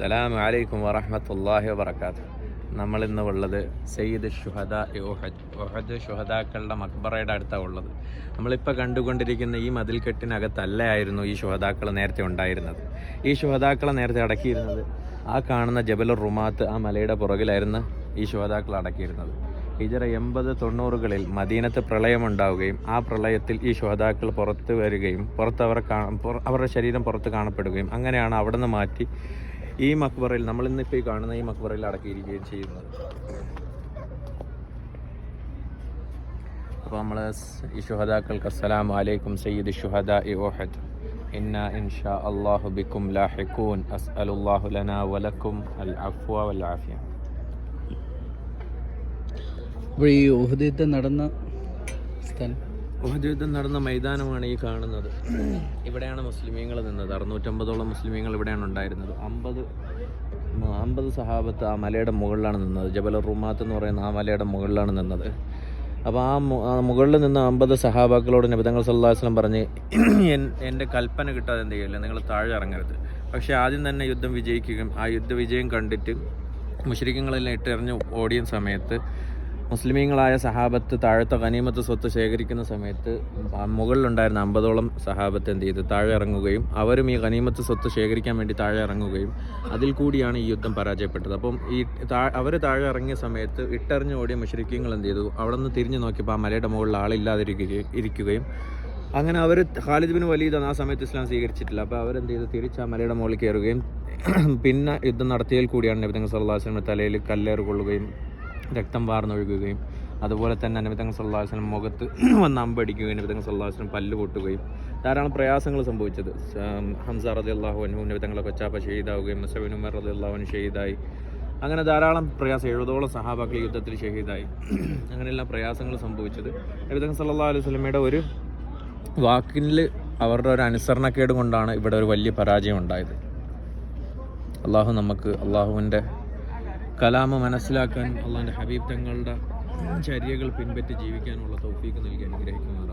അസ്സലാമു അലൈക്കും വറഹ്മത്തുള്ളാഹി വബറകാതുഹു. നമ്മൾ ഇന്ന് ഉള്ളത് സയ്യിദ് ഷുഹദ ഓഹദ് ഓഹദ് ഷുഹദാക്കളുടെ മക്ബറയുടെ അടുത്താണ് ഉള്ളത്. നമ്മളിപ്പോൾ കണ്ടുകൊണ്ടിരിക്കുന്ന ഈ മതിൽക്കെട്ടിനകത്തല്ലായിരുന്നു ഈ ഷുഹദാക്കൾ നേരത്തെ ഉണ്ടായിരുന്നത്. ഈ ഷുഹദാക്കളെ നേരത്തെ അടക്കിയിരുന്നത് ആ കാണുന്ന ജബലുർ റുമാത്ത് ആ മലയുടെ പുറകിലായിരുന്നു ഈ ഷുഹദാക്കൾ അടക്കിയിരുന്നത്. ഹിജറ എൺപത് തൊണ്ണൂറുകളിൽ മദീനത്ത് പ്രളയമുണ്ടാവുകയും ആ പ്രളയത്തിൽ ഈ ശോതാക്കൾ പുറത്ത് വരികയും പുറത്ത് അവർ അവരുടെ ശരീരം പുറത്ത് കാണപ്പെടുകയും അങ്ങനെയാണ് അവിടെ നിന്ന് മാറ്റി ഈ മക്ബറയിൽ നമ്മൾ ഇന്നിപ്പോൾ ഈ കാണുന്ന ഈ മക്ബറയിൽ അടക്കിയിരിക്കുകയും ചെയ്യുന്നത്. അപ്പോൾ നമ്മൾ ഈ ശുഹദാക്കൾക്ക് അസ്സലാം അലൈക്കും സയ്യിദ് ഷുഹദ ഇ ഓഹദ് ഇന്ന ഇൻഷാ അള്ളാഹു ബിക്കും ലാഹിഖൂൻ. അസ്അലുല്ലാഹു ലനാ വലക്കും അൽ അഫ്വ വൽ ആഫിയ അപ്പോൾ ഈ ഉഹദ് നടന്ന സ്ഥലം ഉഹദ് യുദ്ധം നടന്ന മൈതാനമാണ് ഈ കാണുന്നത്. ഇവിടെയാണ് മുസ്ലിമീങ്ങൾ നിന്നത്. അറുന്നൂറ്റമ്പതോളം മുസ്ലിമീങ്ങൾ ഇവിടെയാണ് ഉണ്ടായിരുന്നത്. അമ്പത് അമ്പത് സഹാബത്ത് ആ മലയുടെ മുകളിലാണ് നിന്നത്. ജബൽ റുമാത്ത് എന്ന് പറയുന്ന ആ മലയുടെ മുകളിലാണ് നിന്നത്. അപ്പോൾ ആ മുകളിൽ നിന്ന് അമ്പത് സഹാബാക്കളോട് നബിതങ്ങൾ സല്ലാസ്ലം പറഞ്ഞ് എൻ- എന്റെ കൽപ്പന കിട്ടാതെ എന്ത് ചെയ്യില്ല? നിങ്ങൾ താഴെ ഇറങ്ങരുത്. പക്ഷേ ആദ്യം തന്നെ യുദ്ധം വിജയിക്കുകയും ആ യുദ്ധ വിജയം കണ്ടിട്ട് മുഷരിക്കങ്ങളെല്ലാം ഇട്ടെറിഞ്ഞ് ഓടിയ സമയത്ത് മുസ്ലിമീങ്ങളായ സഹാബത്ത് താഴത്തെ ഖനീമത്ത് സ്വത്ത് ശേഖരിക്കുന്ന സമയത്ത് മുകളിലുണ്ടായിരുന്ന അമ്പതോളം സഹാബത്ത് എന്ത് ചെയ്ത്? താഴെ ഇറങ്ങുകയും അവരും ഈ ഖനീമത്ത് സ്വത്ത് ശേഖരിക്കാൻ വേണ്ടി താഴെ ഇറങ്ങുകയും അതിൽ കൂടിയാണ് ഈ യുദ്ധം പരാജയപ്പെട്ടത്. അപ്പം ഈ അവർ താഴെ ഇറങ്ങിയ സമയത്ത് ഇട്ടറിഞ്ഞ് ഓടിയ മുഷരിക്കങ്ങൾ എന്ത് ചെയ്തു? അവിടെ നിന്ന് തിരിഞ്ഞു നോക്കിയപ്പോൾ ആ മലയുടെ മുകളിൽ ആളില്ലാതിരിക്കുകയും ഇരിക്കുകയും അങ്ങനെ അവർ ഖാലിദ് ബിൻ വലീദ് ആ സമയത്ത് ഇസ്ലാം സ്വീകരിച്ചിട്ടില്ല. അപ്പോൾ അവരെന്ത് ചെയ്തു? തിരിച്ച് ആ മലയുടെ മുകളിൽ കയറുകയും പിന്നെ യുദ്ധം നടത്തിയതിൽ കൂടിയാണ് നബിതങ്ങൾ സല്ലാസ്ലമിന്റെ തലയിൽ കല്ലേറ് കൊള്ളുകയും രക്തം വാർന്നൊഴുകുകയും അതുപോലെ തന്നെ അനുവിതങ്ങൾ സല്ലാസ്ലം മുഖത്ത് വന്ന് അമ്പടിക്കുകയും അനുവിതങ്ങൾ സല്ലാസ്ലം പല്ല് പൊട്ടുകയും ധാരാളം പ്രയാസങ്ങൾ സംഭവിച്ചത്. ഹംസ റതി അള്ളാഹു അനു നബിതങ്ങളെ കൊച്ചാപ്പ ഷെയ്ദാവുകയും മുസബിൻ ഉമർ റതി അള്ളാഹുവിന് ഷെയ്ദായി അങ്ങനെ ധാരാളം പ്രയാസം എഴുപതോളം സഹാബാക്കൾ യുദ്ധത്തിൽ ഷഹീദായി. അങ്ങനെയെല്ലാം പ്രയാസങ്ങൾ സംഭവിച്ചത്. അനുവിതങ്ങൾ സല്ലാ അലൈഹി സ്വലമയുടെ ഒരു വാക്കിൽ അവരുടെ ഒരു അനുസരണക്കേട് കൊണ്ടാണ് ഇവിടെ ഒരു വലിയ പരാജയം ഉണ്ടായത്. അള്ളാഹു നമുക്ക് അള്ളാഹുവിന്റെ കലാമ മനസ്സിലാക്കാൻ അള്ളാന്റെ ഹബീബ് തങ്ങളുടെ ചര്യകൾ പിൻപറ്റി ജീവിക്കാനുള്ള തൗഫീക്ക് നൽകി അനുഗ്രഹിക്കുമാറാണ്.